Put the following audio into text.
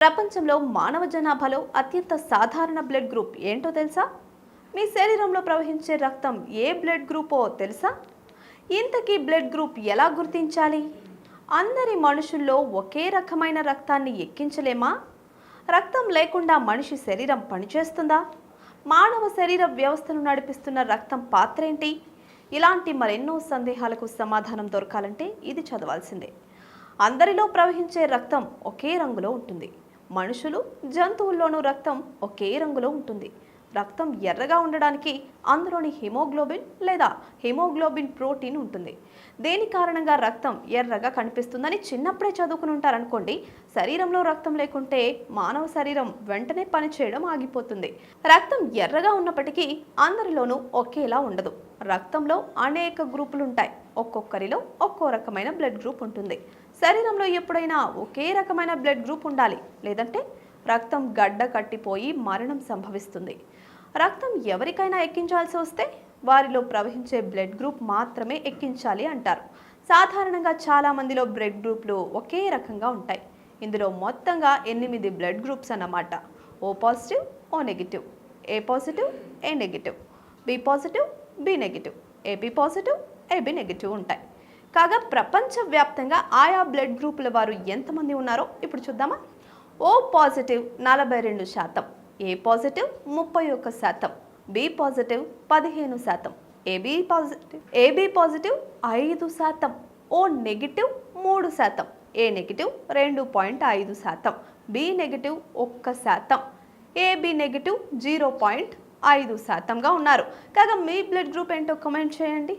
ప్రపంచంలో మానవ జనాభాలో అత్యంత సాధారణ బ్లడ్ గ్రూప్ ఏంటో తెలుసా? మీ శరీరంలో ప్రవహించే రక్తం ఏ బ్లడ్ గ్రూపో తెలుసా? ఇంతకీ బ్లడ్ గ్రూప్ ఎలా గుర్తించాలి? అందరి మనుషుల్లో ఒకే రకమైన రక్తాన్ని ఎక్కించలేమా? రక్తం లేకుండా మనిషి శరీరం పనిచేస్తుందా? మానవ శరీర వ్యవస్థను నడిపిస్తున్న రక్తం పాత్ర ఏంటి? ఇలాంటి మరెన్నో సందేహాలకు సమాధానం దొరకాలంటే ఇది చదవాల్సిందే. అందరిలో ప్రవహించే రక్తం ఒకే రంగులో ఉంటుంది. మనుషులు జంతువుల్లోనూ రక్తం ఒకే రంగులో ఉంటుంది. రక్తం ఎర్రగా ఉండడానికి అందులోని హిమోగ్లోబిన్ లేదా హిమోగ్లోబిన్ ప్రోటీన్ ఉంటుంది. దేని కారణంగా రక్తం ఎర్రగా కనిపిస్తుందని చిన్నప్పుడే చదువుకుని ఉంటారనుకోండి శరీరంలో రక్తం లేకుంటే మానవ శరీరం వెంటనే పనిచేయడం ఆగిపోతుంది. రక్తం ఎర్రగా ఉన్నప్పటికీ అందరిలోనూ ఒకేలా ఉండదు. రక్తంలో అనేక గ్రూపులు ఉంటాయి. ఒక్కొక్కరిలో ఒక్కో రకమైన బ్లడ్ గ్రూప్ ఉంటుంది. శరీరంలో ఎప్పుడైనా ఒకే రకమైన బ్లడ్ గ్రూప్ ఉండాలి. లేదంటే రక్తం గడ్డ కట్టిపోయి మరణం సంభవిస్తుంది. రక్తం ఎవరికైనా ఎక్కించాల్సి వస్తే వారిలో ప్రవహించే బ్లడ్ గ్రూప్ మాత్రమే ఎక్కించాలి అంటారు. సాధారణంగా చాలా మందిలో బ్లడ్ గ్రూప్లు ఒకే రకంగా ఉంటాయి. ఇందులో మొత్తంగా ఎనిమిది బ్లడ్ గ్రూప్స్ అన్నమాట. O positive O negative. A positive A negative. B positive B negative. AB positive AB negative ఉంటాయి. కాగా ప్రపంచవ్యాప్తంగా ఆయా బ్లడ్ గ్రూపుల వారు ఎంతమంది ఉన్నారో ఇప్పుడు చూద్దామా? ఓ పాజిటివ్ నలభై రెండు శాతం ఏ పాజిటివ్ ముప్పై ఒక్క శాతం బి పాజిటివ్ పదిహేను శాతం ఏబి పాజిటివ్ ఏబి పాజిటివ్ ఐదు శాతం ఓ నెగిటివ్ మూడు శాతం ఏ నెగిటివ్ రెండు పాయింట్ ఐదు శాతం బి నెగిటివ్ ఒక్క శాతం ఏబి నెగిటివ్ జీరో పాయింట్ ఐదు శాతంగా ఉన్నారు. కాగా మీ బ్లడ్ గ్రూప్ ఏంటో కమెంట్ చేయండి.